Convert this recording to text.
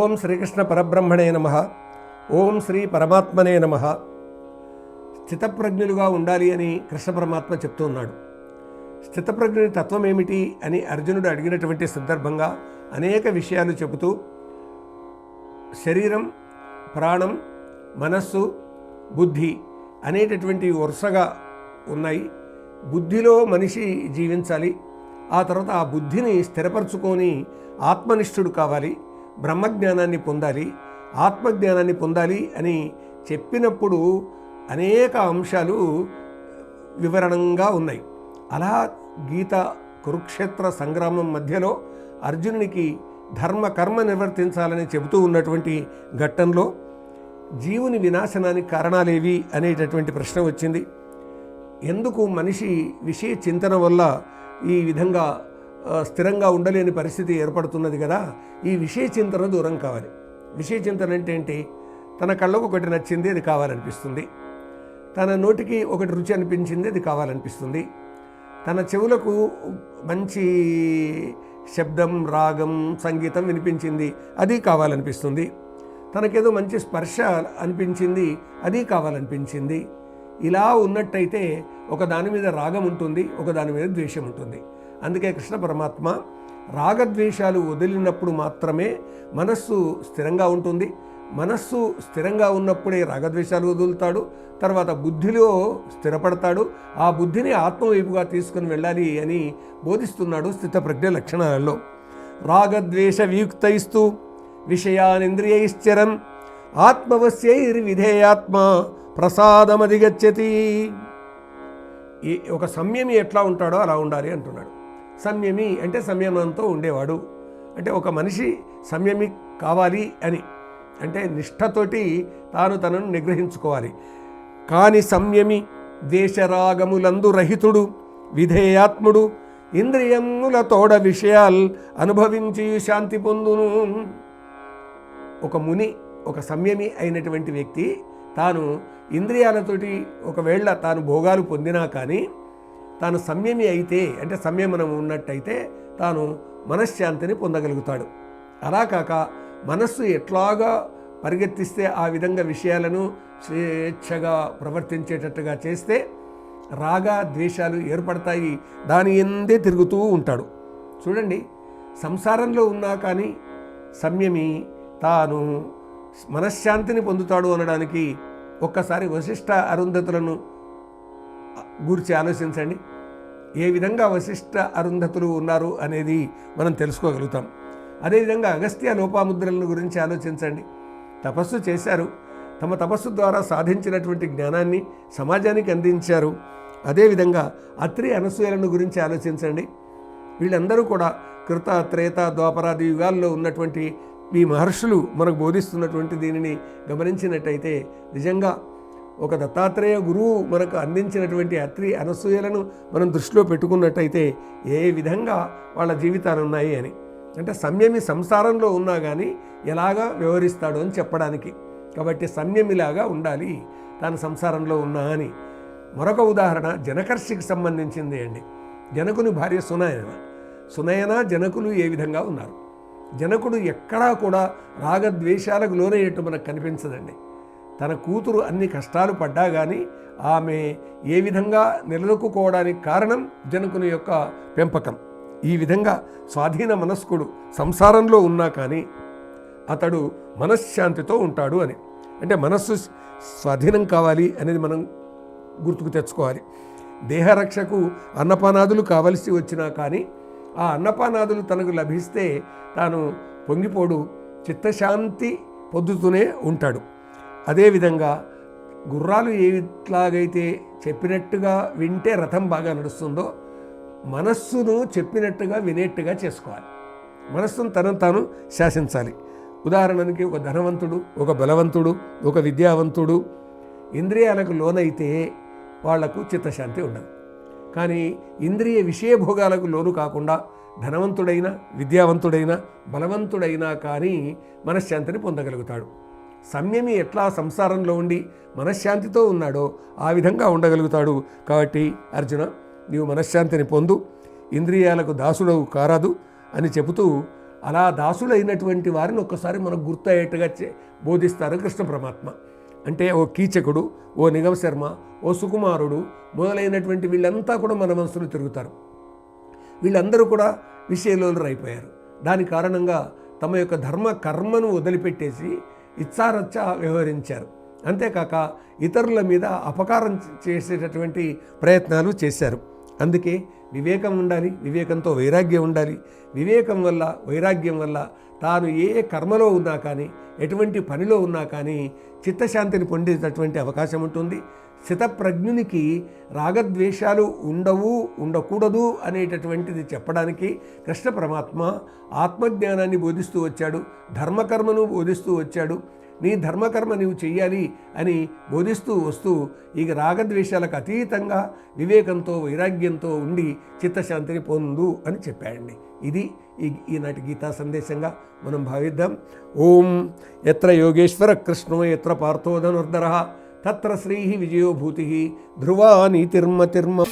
ఓం శ్రీకృష్ణ పరబ్రహ్మణే నమ. ఓం శ్రీ పరమాత్మనే నమ. స్థితప్రజ్ఞులుగా ఉండాలి అని కృష్ణ పరమాత్మ చెప్తూ ఉన్నాడు. స్థితప్రజ్ఞుని తత్వం ఏమిటి అని అర్జునుడు అడిగినటువంటి సందర్భంగా అనేక విషయాలు చెబుతూ శరీరం ప్రాణం మనస్సు బుద్ధి అనేటటువంటి వరుసగా ఉన్నాయి. బుద్ధిలో మనిషి జీవించాలి. ఆ తర్వాత ఆ బుద్ధిని స్థిరపరచుకొని ఆత్మనిష్ఠుడు కావాలి. బ్రహ్మజ్ఞానాన్ని పొందాలి ఆత్మజ్ఞానాన్ని పొందాలి అని చెప్పినప్పుడు అనేక అంశాలు వివరణంగా ఉన్నాయి. అలా గీత కురుక్షేత్ర సంగ్రామం మధ్యలో అర్జునునికి ధర్మ కర్మ నిర్వర్తించాలని చెబుతూ ఉన్నటువంటి ఘట్టంలో జీవుని వినాశనానికి కారణాలేవి అనేటటువంటి ప్రశ్న వచ్చింది. ఎందుకు మనిషి విషయ చింతన వల్ల ఈ విధంగా స్థిరంగా ఉండలేని పరిస్థితి ఏర్పడుతున్నది కదా. ఈ విషయ చింతన దూరం కావాలి. విషయ చింతన అంటే ఏంటి? తన కళ్ళకు ఒకటి నచ్చింది అది కావాలనిపిస్తుంది. తన నోటికి ఒకటి రుచి అనిపించింది అది కావాలనిపిస్తుంది. తన చెవులకు మంచి శబ్దం రాగం సంగీతం వినిపించింది అది కావాలనిపిస్తుంది. తనకేదో మంచి స్పర్శ అనిపించింది అది కావాలనిపించింది. ఇలా ఉన్నట్టయితే ఒక దాని మీద రాగం ఉంటుంది ఒక దాని మీద ద్వేషం ఉంటుంది. అందుకే కృష్ణ పరమాత్మ రాగద్వేషాలు వదిలినప్పుడు మాత్రమే మనస్సు స్థిరంగా ఉంటుంది. మనస్సు స్థిరంగా ఉన్నప్పుడే రాగద్వేషాలు వదులుతాడు. తర్వాత బుద్ధిలో స్థిరపడతాడు. ఆ బుద్ధిని ఆత్మవైపుగా తీసుకుని వెళ్ళాలి అని బోధిస్తున్నాడు స్థితప్రజ్ఞ లక్షణాలలో. రాగద్వేష వియుక్తైస్తూ విషయానింద్రియైశ్చరన్ ఆత్మవశ్యైర్విధేయాత్మ ప్రసాదమధిగచ్చతి. ఒక సంయమి ఎట్లా ఉంటాడో అలా ఉండాలి అంటున్నాడు. సంయమి అంటే సంయమంతో ఉండేవాడు. అంటే ఒక మనిషి సంయమి కావాలి అని. అంటే నిష్ఠతోటి తాను తనను నిగ్రహించుకోవాలి. కాని సంయమి దేశరాగములందు రహితుడు విధేయాత్ముడు ఇంద్రియముల తోడ విషయాలు అనుభవించి శాంతి పొందును. ఒక ముని ఒక సంయమి అయినటువంటి వ్యక్తి తాను ఇంద్రియాలతోటి ఒకవేళ తాను భోగాలు పొందినా కానీ తాను సంయమి అయితే అంటే సంయమనం ఉన్నట్టయితే తాను మనశ్శాంతిని పొందగలుగుతాడు. అలా కాక మనస్సు ఎట్లాగా పరిగెత్తిస్తే ఆ విధంగా విషయాలను స్వేచ్ఛగా ప్రవర్తించేటట్టుగా చేస్తే రాగ ద్వేషాలు ఏర్పడతాయి. దాని ఎందే తిరుగుతూ ఉంటాడు. చూడండి సంసారంలో ఉన్నా కానీ సంయమి తాను మనశ్శాంతిని పొందుతాడు అనడానికి ఒక్కసారి వశిష్ఠ అరుంధతులను గూర్చి ఆలోచించండి. ఏ విధంగా వశిష్ట అరుంధతులు ఉన్నారు అనేది మనం తెలుసుకోగలుగుతాం. అదేవిధంగా అగస్త్య లోపాముద్రలను గురించి ఆలోచించండి. తపస్సు చేశారు. తమ తపస్సు ద్వారా సాధించినటువంటి జ్ఞానాన్ని సమాజానికి అందించారు. అదేవిధంగా అత్రి అనసూయలను గురించి ఆలోచించండి. వీళ్ళందరూ కూడా కృత త్రేత ద్వాపరాది యుగాల్లో ఉన్నటువంటి ఈ మహర్షులు మనకు బోధిస్తున్నటువంటి దీనిని గమనించినట్టయితే నిజంగా ఒక దత్తాత్రేయ గురువు మనకు అందించినటువంటి అత్రి అనసూయలను మనం దృష్టిలో పెట్టుకున్నట్టయితే ఏ విధంగా వాళ్ళ జీవితాలు ఉన్నాయి అని. అంటే సంయమి సంసారంలో ఉన్నా కానీ ఎలాగా వ్యవహరిస్తాడు అని చెప్పడానికి. కాబట్టి సంయమిలాగా ఉండాలి తాను సంసారంలో ఉన్నా అని. మరొక ఉదాహరణ జనకర్షికి సంబంధించింది అండి. జనకుని భార్య సునయన. సునయన జనకులు ఏ విధంగా ఉన్నారు? జనకుడు ఎక్కడా కూడా రాగద్వేషాలకు లోనయ్యేట్టు మనకు కనిపించదండి. తన కూతురు అన్ని కష్టాలు పడ్డా కానీ ఆమె ఏ విధంగా నిలదొక్కుకోవడానికి కారణం జనకుని యొక్క పెంపకం. ఈ విధంగా స్వాధీన మనస్కుడు సంసారంలో ఉన్నా కానీ అతడు మనశ్శాంతితో ఉంటాడు అని. అంటే మనస్సు స్వాధీనం కావాలి అనేది మనం గుర్తుకు తెచ్చుకోవాలి. దేహరక్షకు అన్నపానాదులు కావలసి వచ్చినా కానీ ఆ అన్నపానాదులు తనకు లభిస్తే తాను పొంగిపోడు చిత్తశాంతి పొందుతూనే ఉంటాడు. అదేవిధంగా గుర్రాలు ఎట్లాగైతే చెప్పినట్టుగా వింటే రథం బాగా నడుస్తుందో మనస్సును చెప్పినట్టుగా వినేట్టుగా చేసుకోవాలి. మనస్సును తనను తాను శాసించాలి. ఉదాహరణకి ఒక ధనవంతుడు ఒక బలవంతుడు ఒక విద్యావంతుడు ఇంద్రియాలకు లోనైతే వాళ్ళకు చిత్తశాంతి ఉండదు. కానీ ఇంద్రియ విషయభోగాలకు లోను కాకుండా ధనవంతుడైన విద్యావంతుడైన బలవంతుడైనా కానీ మనశ్శాంతిని పొందగలుగుతాడు. సంయమి ఎట్లా సంసారంలో ఉండి మనశ్శాంతితో ఉన్నాడో ఆ విధంగా ఉండగలుగుతాడు. కాబట్టి అర్జున నీవు మనశ్శాంతిని పొందు. ఇంద్రియాలకు దాసుడవు కారాదు అని చెబుతూ అలా దాసులైనటువంటి వారిని ఒక్కసారి మనకు గుర్తయ్యేట్టుగా చే- బోధిస్తారు కృష్ణ పరమాత్మ. అంటే ఓ కీచకుడు ఓ నిగమ శర్మ ఓ సుకుమారుడు మొదలైనటువంటి వీళ్ళంతా కూడా మన మనసులో తిరుగుతారు. వీళ్ళందరూ కూడా విషయలోలు అయిపోయారు దాని కారణంగా తమ యొక్క ధర్మ కర్మను వదిలిపెట్టేసి ఇచ్చారచ్చా వ్యవహరించారు. అంతేకాక ఇతరుల మీద అపకారం చేసేటటువంటి ప్రయత్నాలు చేశారు. అందుకే వివేకం ఉండాలి వివేకంతో వైరాగ్యం ఉండాలి. వివేకం వల్ల వైరాగ్యం వల్ల తాను ఏ కర్మలో ఉన్నా కానీ ఎటువంటి పనిలో ఉన్నా కానీ చిత్తశాంతిని పొందేటటువంటి అవకాశం ఉంటుంది. స్థితప్రజ్ఞునికి రాగద్వేషాలు ఉండవు ఉండకూడదు అనేటటువంటిది చెప్పడానికి కృష్ణ పరమాత్మ ఆత్మజ్ఞానాన్ని బోధిస్తూ వచ్చాడు ధర్మకర్మను బోధిస్తూ వచ్చాడు. నీ ధర్మకర్మ నీవు చెయ్యాలి అని బోధిస్తూ వస్తూ ఇక రాగద్వేషాలకు అతీతంగా వివేకంతో వైరాగ్యంతో ఉండి చిత్తశాంతిని పొందు అని చెప్పాడండి. ఇది ఈ ఈనాటి గీతా సందేశంగా మనం భావిద్దాం. ఓం ఎత్ర యోగేశ్వర కృష్ణో ఎత్ర పార్థోధనుర్ధర तत्र श्रीः विजयोभूतिः ध्रुवा नीतिर्मतिर्म।